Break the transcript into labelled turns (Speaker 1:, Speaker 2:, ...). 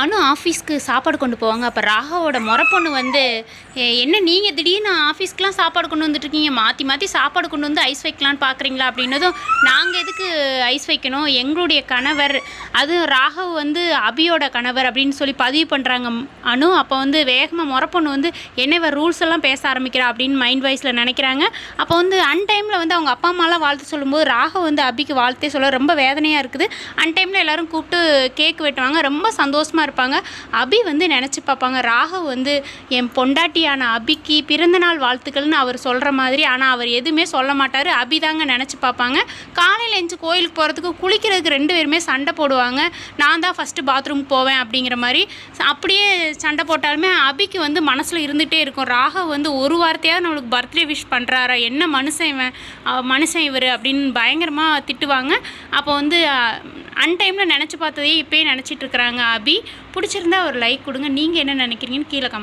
Speaker 1: அனு ஆஃபீஸ்க்கு சாப்பாடு கொண்டு போவாங்க. அப்போ ராகாவோட முறப்பொண்ணு வந்து என்ன நீங்கள் திடீர்னு ஆஃபீஸ்க்குலாம் சாப்பாடு கொண்டு வந்துட்டுருக்கீங்க? மாற்றி மாற்றி சாப்பாடு கொண்டு வந்து ஐஸ் வைக்கலான்னு பார்க்குறீங்களா அப்படின்னதும் நாங்கள் எதுக்கு ஐஸ் வைக்கணும்? எங்களுடைய கணவர் அதுவும் ராகவ் வந்து அபியோட கணவர் அப்படின்னு சொல்லி பதிவு பண்ணுறாங்க அனு. அப்போ வந்து வேகமாக முறப்பொண்ணு வந்து என்ன இவர் ரூல்ஸ் எல்லாம் பேச ஆரம்பிக்கிறா? அப்படின்னு மைண்ட் வைஸில் நினைக்கிறாங்க. அப்போ வந்து அன்டைமில் வந்து அவங்க அப்பா அம்மாலாம் வாழ்த்து சொல்லும்போது ராகவ் வந்து அபிக்கு வாழ்த்தே சொல்ல ரொம்ப வேதனையாக இருக்குது. அன்டைமில் எல்லோரும் கூப்பிட்டு கேக் வெட்டுவாங்க. ரொம்ப சந்தோஷமாக இருப்பாங்க. அபி வந்து நினச்சி பார்ப்பாங்க. ராகவ் வந்து என் பொண்டாட்டியான அபிக்கு பிறந்தநாள் வாழ்த்துக்கள்னு அவர் சொல்கிற மாதிரி ஆனால் அவர் எதுவுமே சொல்ல மாட்டார். அபி தாங்க நினச்சி பார்ப்பாங்க. காலையில் எழுந்து கோயிலுக்கு போகிறதுக்கு குளிக்கிறதுக்கு ரெண்டு பேருமே சண்டை போடுவாங்க. நான் தான் ஃபஸ்ட்டு பாத்ரூம் போவேன் அப்படிங்கிற மாதிரி. அப்படியே சண்டை போட்டாலுமே அபிக்கு வந்து மனசில் இருந்துகிட்டே இருக்கும். ராகவ் வந்து ஒரு வார்த்தையாக நம்மளுக்கு பர்த்டே விஷ் பண்ணுறாரா என்ன மனுஷன் இவன்? மனுஷன் இவர் அப்படின்னு பயங்கரமாக திட்டுவாங்க. அப்போ வந்து அன்டைமில் நினச்சி பார்த்ததையே இப்போயே நினச்சிட்டு இருக்கிறாங்க அபி. பிடிச்சிருந்தா ஒரு லைக் கொடுங்க. நீங்கள் என்ன நினைக்கிறீங்கன்னு கீழே கமெண்ட்